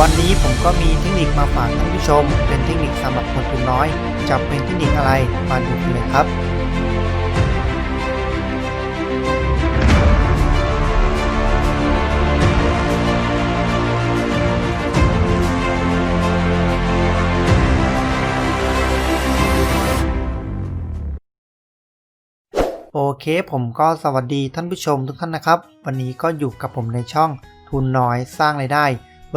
วันนี้ผมก็มีเทคนิคมาฝากท่านผู้ชม เป็นเทคนิคสำหรับคนทุนน้อยจะเป็นเทคนิคอะไรมาดูกันเลยครับโอเคผมก็สวัสดีท่านผู้ชมทุกท่านนะครับ วันนี้ก็อยู่กับผมในช่องทุนน้อยสร้างไรายได้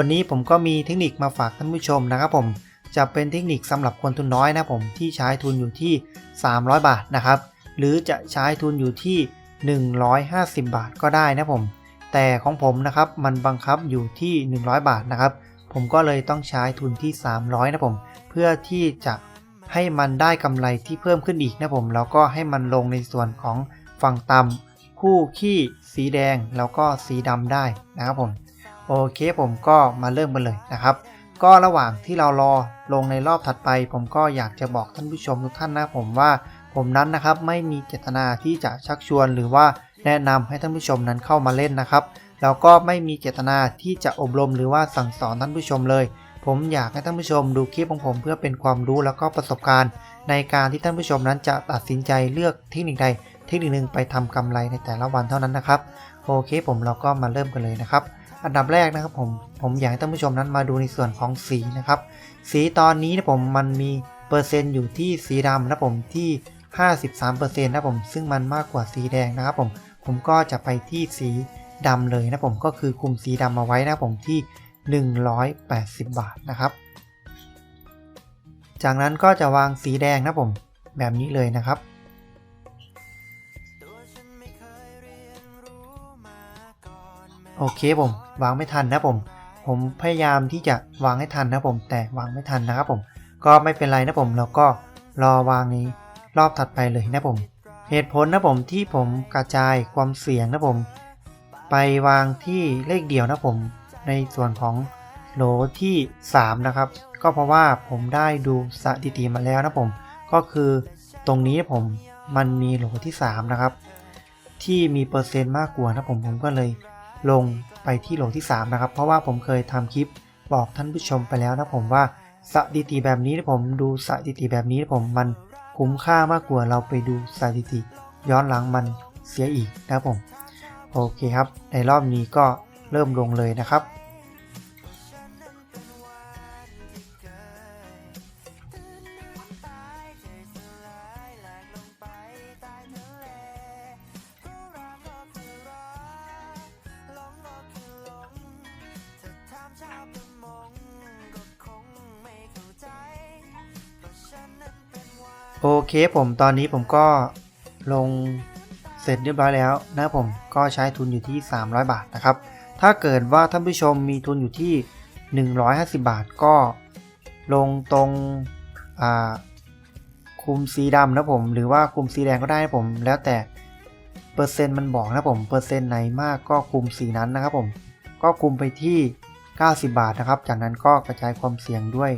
วันนี้ผมก็มีเทคนิคมาฝากท่านผู้ชมนะครับผม จะเป็นเทคนิคสำหรับคนทุนน้อยนะผมที่ใช้ทุนอยู่ที่ 300 บาทนะครับ หรือจะใช้ทุนอยู่ที่ 150 บาทก็ได้นะผม แต่ของผมนะครับมันบังคับอยู่ที่ 100 บาทนะครับ ผมก็เลยต้องใช้ทุนที่ 300 นะผม เพื่อที่จะให้มันได้กำไรที่เพิ่มขึ้นอีกนะผมแล้วก็ให้มันลงในส่วนของฝั่งต่ำคู่ขี้สีแดงแล้วก็สีดำได้นะครับผม โอเคผมก็มาเริ่มกันเลยนะครับ ก็ระหว่างที่เรารอลงในรอบถัดไป ผมก็อยากจะบอกท่านผู้ชมทุกท่านนะผมว่าผมนั้นนะครับไม่มีเจตนาที่จะชักชวนหรือว่าแนะนำให้ท่านผู้ชมนั้นเข้ามาเล่นนะครับ แล้วก็ไม่มีเจตนาที่จะอบรมหรือว่าสั่งสอนท่านผู้ชมเลย ผมอยากให้ท่านผู้ชมดูคลิปของผมเพื่อเป็นความรู้แล้วก็ประสบการณ์ ในการที่ท่านผู้ชมนั้นจะตัดสินใจเลือกเทคนิคใดเทคนิคหนึ่งไปทำกำไรในแต่ละวันเท่านั้นนะครับโอเคผมเราก็มาเริ่มกันเลยนะครับ อันดับแรกนะครับผมผมอยากให้ท่านผู้ชมนั้นมาดูในส่วนของสีนะครับ สีตอนนี้นะผมมันมีเปอร์เซ็นต์อยู่ที่สีดำนะผมที่ 53%นะผมซึ่งมันมากกว่าสีแดงนะครับผมผมก็จะไปที่สีดำเลยนะผมก็คือคุมสีดำมาไว้นะผมที่ 180 บาทนะครับ จากนั้นก็จะวางสีแดงนะผมแบบนี้เลยนะครับ โอเคผม วางไม่ทันนะผม ผมพยายามที่จะวางให้ทันนะผม แต่วางไม่ทันนะครับผม ก็ไม่เป็นไรนะผมเราก็รอวางนี้รอบถัดไปเลยนะผม เหตุผลนะผมที่ผมกระจายความเสี่ยงนะผม ไปวางที่เลขเดียวนะผม ในส่วนของโหลที่ 3 นะครับ ก็เพราะว่าผมได้ดูสถิติมาแล้วนะผม ก็คือตรงนี้ผมมันมีโหลที่ 3 นะครับ ที่มีเปอร์เซ็นต์มากกว่านะผมผมก็เลย ลงไปที่โหลที่ 3 นะครับ เพราะว่าผมเคยทำคลิปบอกท่านผู้ชมไปแล้วนะผมว่าสถิติแบบนี้นะผมดูสถิติแบบนี้นะผมมันคุ้มค่ามากกว่าเราไปดูสถิติ ย้อนหลังมันเสียอีกนะผม โอเคครับ ในรอบนี้ก็เริ่มลงเลยนะครับ โอเคผมตอนนี้ผมก็ลงเสร็จเรียบร้อยแล้วนะผมก็ใช้ทุนอยู่ที่ 300 บาทนะครับ ถ้าเกิดว่าท่านผู้ชมมีทุนอยู่ที่ 150 บาทก็ลงตรงคุมสีดำนะผมหรือว่าคุมสีแดงก็ได้นะผม แล้วแต่เปอร์เซ็นต์มันบอกนะผมเปอร์เซ็นต์ไหนมากก็คุมสีนั้นนะครับผมก็คุมไปที่ 90 บาทนะครับ จากนั้นก็กระจายความเสี่ยงด้วย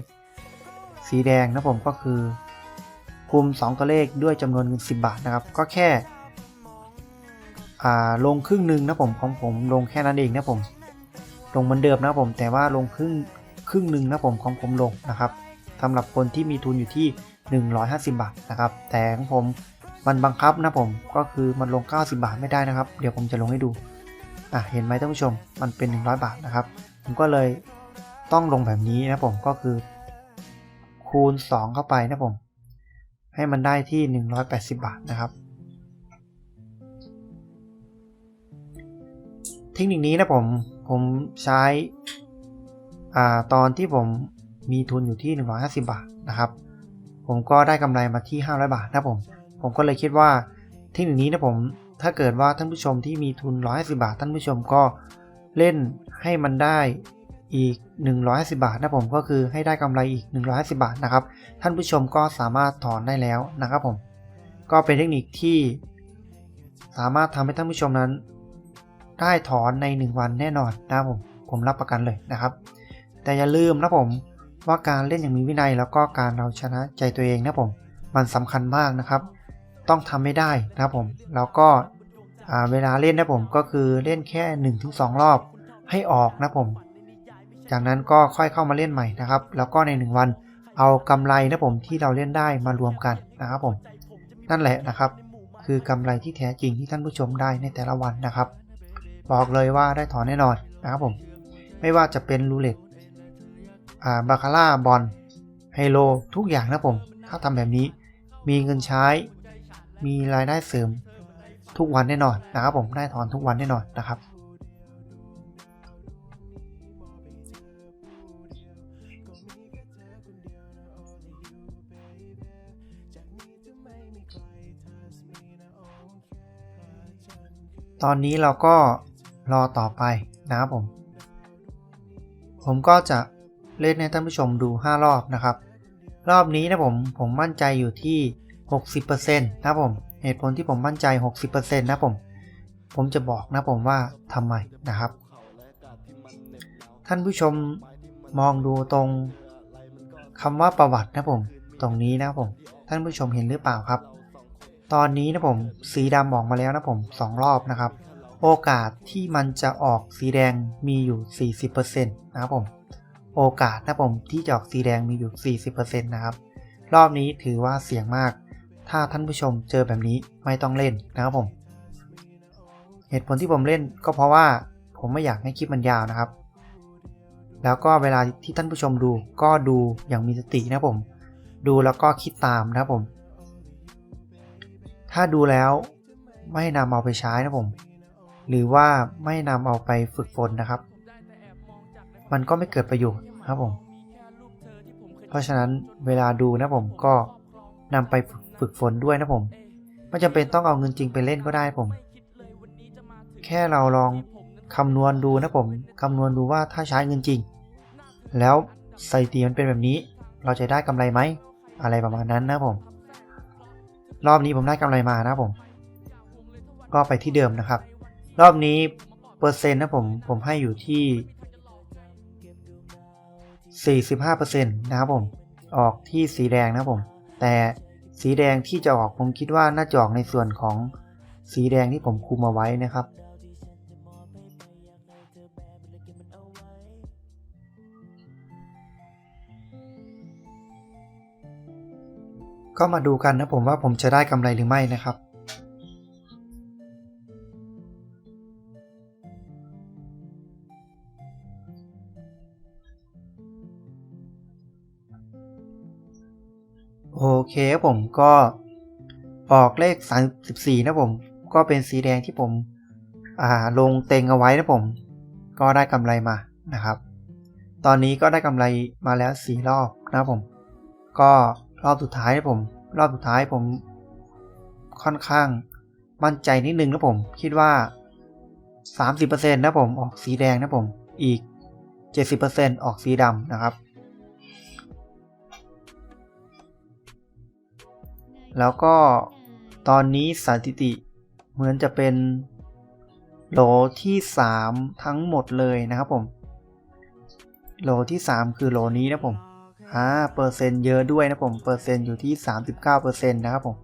สีแดงนะผมก็คือ คุม2 ตัวเลขด้วยจำนวนเงิน10 บาทนะครับ ก็แค่ลงครึ่งหนึ่งนะผมของผมลงแค่นั้นเองนะผม ลงเหมือนเดิมนะผม แต่ว่าลงครึ่งครึ่งหนึ่งนะผมของผมลงนะครับสำหรับคนที่มีทุนอยู่ที่ 150 บาทนะครับ แต่ของผมมันบังคับนะผมก็คือมันลง 90 บาทไม่ได้นะครับ เดี๋ยวผมจะลงให้ดูอะเห็นไหมท่านผู้ชมมันเป็น 100 บาทนะครับ ผมก็เลยต้องลงแบบนี้นะผมก็คือ คูณ 2 เข้าไปนะผม ให้มันได้ที่ 180 บาทนะครับ เทคนิคนี้นะผมผมใช้อ่าตอนที่ผมมีทุนอยู่ที่ 150 บาทนะครับ ผมก็ได้กำไรมาที่ 500 บาทนะผม ผมก็เลยคิดว่าเทคนิคนี้นะผมถ้าเกิดว่าท่านผู้ชมที่มีทุน 150 บาท ท่านผู้ชมก็เล่นให้มันได้ อีก 150 บาทนะผมก็คือให้ได้กำไรอีก 150 บาทนะครับ ท่านผู้ชมก็สามารถถอนได้แล้วนะครับผม ก็เป็นเทคนิคที่ สามารถทำให้ท่านผู้ชมนั้น ได้ถอนใน 1 วันแน่นอนนะครับผมผมรับประกันเลยนะครับ แต่อย่าลืมนะผมว่าการเล่นอย่างมีวินัยแล้วก็การเราชนะใจตัวเองนะผม มันสำคัญมากนะครับ ต้องทำไม่ได้นะครับผมแล้วก็เวลาเล่นนะผมก็คือเล่นแค่ 1-2 รอบให้ออกนะผม จากนั้นก็ค่อยเข้ามาเล่นใหม่นะครับ แล้วก็ใน 1 วันเอากำไรนะผมที่เราเล่นได้มารวมกันนะครับผม นั่นแหละนะครับ คือกำไรที่แท้จริงที่ท่านผู้ชมได้ในแต่ละวันนะครับ บอกเลยว่าได้ถอนแน่นอนนะครับผม ไม่ว่าจะเป็นรูเล็ตอ่าบาคาร่าบอลไฮโลทุกอย่างนะผม ถ้าทำแบบนี้มีเงินใช้ มีรายได้เสริมทุกวันแน่นอนนะครับผมได้ถอนทุกวันแน่นอนนะครับ ตอนนี้เราก็รอต่อไปนะครับผม ผมก็จะเล่นให้ท่านผู้ชมดู 5 รอบนะครับ รอบนี้นะผมผมมั่นใจอยู่ที่ 60%นะครับผม เหตุผลที่ผมมั่นใจ 60%นะผม ผมจะบอกนะผมว่าทำไมนะครับ ท่านผู้ชมมองดูตรงคำว่าประวัตินะผม ตรงนี้นะผม ท่านผู้ชมเห็นหรือเปล่าครับ ตอนนี้นะผมสีดำออกมาแล้วนะผมสองรอบนะครับ โอกาสที่มันจะออกสีแดงมีอยู่ 40%นะครับผมโอกาสนะผมที่จะออกสีแดงมีอยู่ 40%นะครับ รอบนี้ถือว่าเสี่ยงมาก ถ้าท่านผู้ชมเจอแบบนี้ไม่ต้องเล่นนะครับผม เหตุผลที่ผมเล่นก็เพราะว่าผมไม่อยากให้คลิปมันยาวนะครับ แล้วก็เวลาที่ท่านผู้ชมดูก็ดูอย่างมีสตินะผม ดูแล้วก็คิดตามนะครับผม ถ้าดูแล้วไม่นำเอาไปใช้นะผม หรือว่าไม่นำเอาไปฝึกฝนนะครับ มันก็ไม่เกิดประโยชน์ครับผม เพราะฉะนั้นเวลาดูนะผมก็นำไปฝึกฝนด้วยนะผม ไม่จำเป็นต้องเอาเงินจริงไปเล่นก็ได้ผม แค่เราลองคำนวณดูนะผมคำนวณดูว่าถ้าใช้เงินจริง แล้วสถิติมันเป็นแบบนี้ เราจะได้กำไรไหม อะไรประมาณนั้นนะผม รอบนี้ผมได้กำไรมานะผม ก็ไปที่เดิมนะครับ รอบนี้เปอร์เซ็นต์นะผม ผมให้อยู่ที่ 45%นะครับผม ออกที่สีแดงนะผม แต่สีแดงที่จะออกผมคิดว่าน่าจะออกในส่วนของสีแดงที่ผมคุมเอาไว้นะครับ ก็มาดูกันนะผมว่าผมจะได้กำไรหรือไม่นะครับ โอเคครับผมก็ออกเลข 34 นะผม ก็เป็นสีแดงที่ผมอ่าลงเต็งเอาไว้นะผม ก็ได้กำไรมานะครับ ตอนนี้ก็ได้กำไรมาแล้ว 4 รอบนะผม ก็ รอบสุดท้ายนะผม รอบสุดท้ายผมค่อนข้างมั่นใจนิดนึงนะผม คิดว่า 30%นะผมออกสีแดงนะผม อีก 70%ออกสีดำนะครับ แล้วก็ตอนนี้สถิติเหมือนจะเป็นโหลที่ 3 ทั้งหมดเลยนะครับผม โหลที่ 3 คือโหลนี้นะผม อ่าเปอร์เซ็นต์เยอะด้วยนะผม เปอร์เซ็นต์อยู่ที่ 39%นะครับผม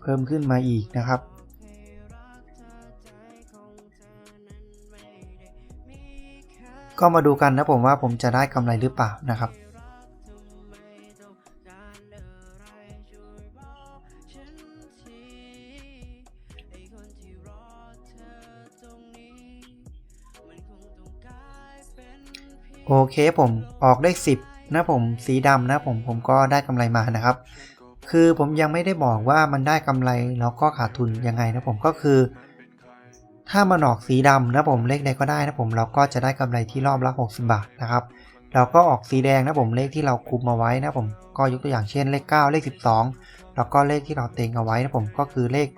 เพิ่มขึ้นมาอีกนะครับ ก็มาดูกันนะผมว่าผมจะได้กำไรหรือเปล่านะครับ โอเคผมออกเลข10 นะผมสีดำนะผมผมก็ได้กำไรมานะครับ คือผมยังไม่ได้บอกว่ามันได้กำไรแล้วก็ขาดทุนยังไงนะผมก็คือ ถ้ามันออกสีดำนะผมเลขใดก็ได้นะผมเราก็จะได้กำไรที่รอบละ60 บาทนะครับเราก็ออกสีแดงนะผมเลขที่เราคุมมาไว้นะผมก็ยกตัวอย่างเช่นเลข 9 เลข 12 แล้วก็เลขที่เราเต็งเอาไว้นะผมก็คือเลข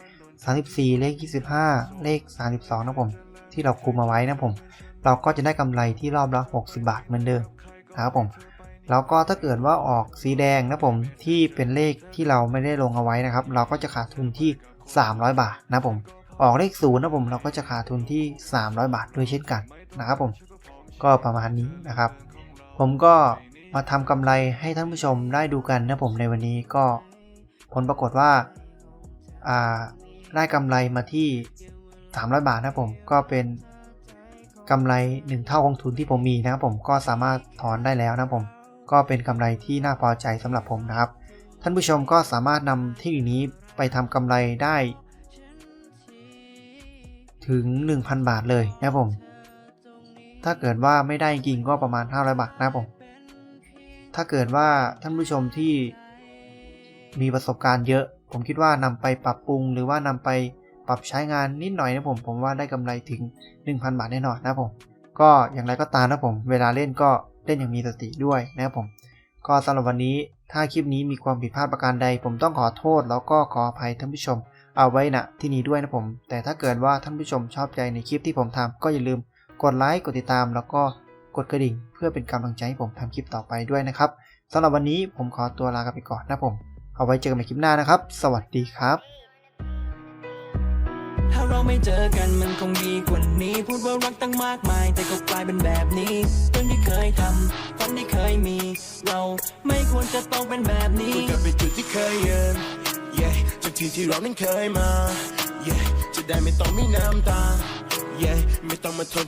34 เลข 25 เลข 32 นะผม ที่เราคุมเอาไว้นะผม เราก็จะได้กำไรที่รอบละ 60 บาทเหมือนเดิมนะครับผมแล้วก็ถ้าเกิดว่าออกสีแดงนะผมที่เป็นเลขที่เราไม่ได้ลงเอาไว้นะครับ เราก็จะขาดทุนที่ 300 บาทนะผมออกเลขศูนย์นะผมเราก็จะขาดทุนที่ 300 บาทด้วยเช่นกันนะครับผมก็ประมาณนี้นะครับ ผมก็มาทำกำไรให้ท่านผู้ชมได้ดูกันนะผมในวันนี้ก็ผลปรากฏว่าอ่าได้กำไรมาที่ 300 บาทนะผมก็เป็น กำไร 1 เท่าของทุนที่ผมมีนะครับผมก็สามารถถอนได้แล้วนะผม ก็เป็นกำไรที่น่าพอใจสำหรับผมนะครับ ท่านผู้ชมก็สามารถนำเทคนิคนี้ไปทำกำไรได้ ถึง 1,000 บาทเลยนะผม ถ้าเกิดว่าไม่ได้จริงก็ประมาณ500บาทนะผม ถ้าเกิดว่าท่านผู้ชมที่มีประสบการณ์เยอะ ผมคิดว่านำไปปรับปรุงหรือว่านำไป ปรับใช้งานนิดหน่อยนะผม ผมว่าได้กำไรถึง 1,000 บาทแน่นอนนะผม ก็อย่างไรก็ตามนะผม เวลาเล่นก็เล่นอย่างมีสติด้วยนะครับผม ก็สำหรับวันนี้ถ้าคลิปนี้มีความผิดพลาดประการใด ผมต้องขอโทษ แล้วก็ขออภัยท่านผู้ชม เอาไว้ณที่นี้ด้วยนะผม แต่ถ้าเกิดว่าท่านผู้ชมชอบใจในคลิปที่ผมทำก็อย่าลืมกดไลค์กดติดตาม แล้วก็กดกระดิ่ง เพื่อเป็นกำลังใจให้ผมทำคลิปต่อไปด้วยนะครับสำหรับวันนี้ผมขอตัวลากไปก่อนนะผม เอาไว้เจอกันใหม่คลิปหน้านะครับ สวัสดีครับ ถ้าเราไม่เจอกันมันคงดีกว่านี้ พูดว่ารักตั้งมากมาย แต่ก็กลายเป็นแบบนี้เรื่องที่เคยทำฝันที่เคยมี เราไม่ควรจะต้องเป็นแบบนี้กลับไปจุดที่เคยยืน yeah จากที่ที่เรานั้นเคยมา yeah จะได้ไม่ต้องมีน้ำตา yeah ไม่ต้องมาทนจะ